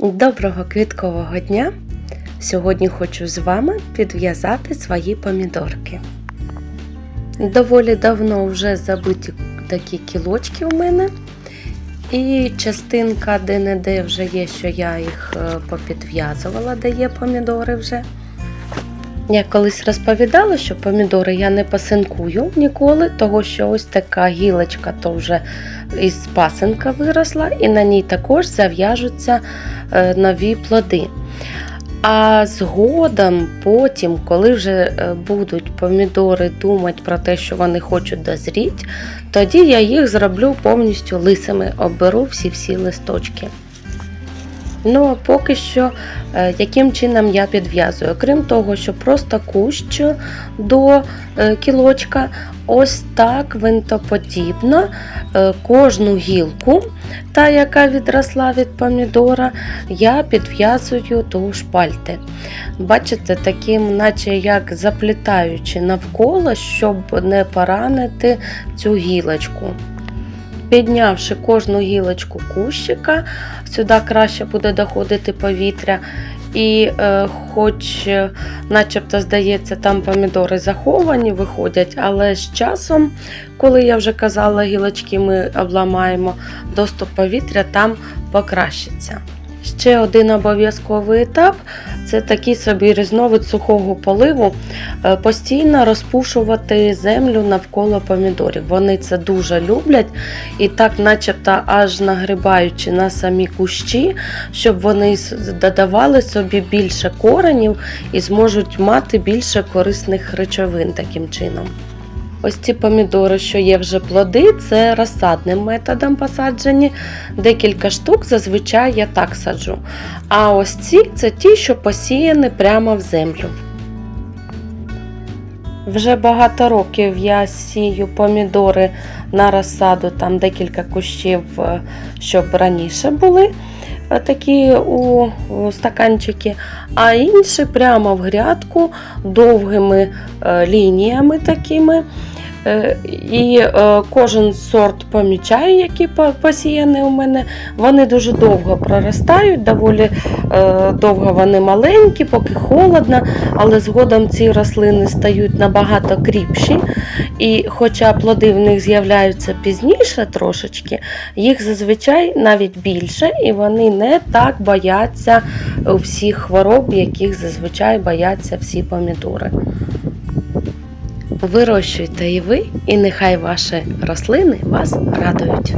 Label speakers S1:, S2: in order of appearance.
S1: Доброго квіткового дня! Сьогодні хочу з вами підв'язати свої помідорки. Доволі давно вже забуті такі кілочки у мене, і частинка де-не-де вже є, що я їх е, попідв'язувала, де є помідори вже. Я колись розповідала, що помідори я не пасинкую ніколи, того що ось така гілочка то вже із пасинка виросла, і на ній також зав'яжуться е, нові плоди. А згодом, потім, коли вже е, будуть помідори думати про те, що вони хочуть дозріти, тоді я їх зроблю повністю лисими, оберу всі-всі листочки. Ну, а поки що, е, яким чином я підв'язую? Крім того, що просто кущ до е, кілочка, ось так винтоподібно е, кожну гілку, та яка відросла від помідора, я підв'язую до шпальти. Бачите, таким, наче як заплітаючи навколо, щоб не поранити цю гілочку. Піднявши кожну гілочку кущика, сюди краще буде доходити повітря. І е, хоч, е, начебто, здається, там помідори заховані виходять, але з часом, коли я вже казала, гілочки ми обламаємо, доступ повітря там покращиться. Ще один обов'язковий етап це такий собі різновид сухого поливу, е, постійно розпушувати землю навколо помідорів. Вони це дуже люблять і так, начебто, аж нагрибаючи на самі кущі, щоб вони додавали собі більше коренів і зможуть мати більше корисних речовин таким чином. Ось ці помідори, що є вже плоди, це розсадним методом посаджені. Декілька штук зазвичай я так саджу. А ось ці це ті, що посіяні прямо в землю. Вже багато років я сію помідори на розсаду, там декілька кущів, е, щоб раніше були такі у, стаканчики, а інші прямо в грядку довгими е, лініями такими. Е, І е, кожен сорт помічаю, які по- посіяні у мене. Вони дуже довго проростають, доволі е, довго вони маленькі, поки холодно, але згодом ці рослини стають набагато кріпші. І хоча плоди в них з'являються пізніше трошечки, їх зазвичай навіть більше, і вони не так бояться всіх хвороб, яких зазвичай бояться всі помідори. Вирощуйте і ви, і нехай ваші рослини вас радують.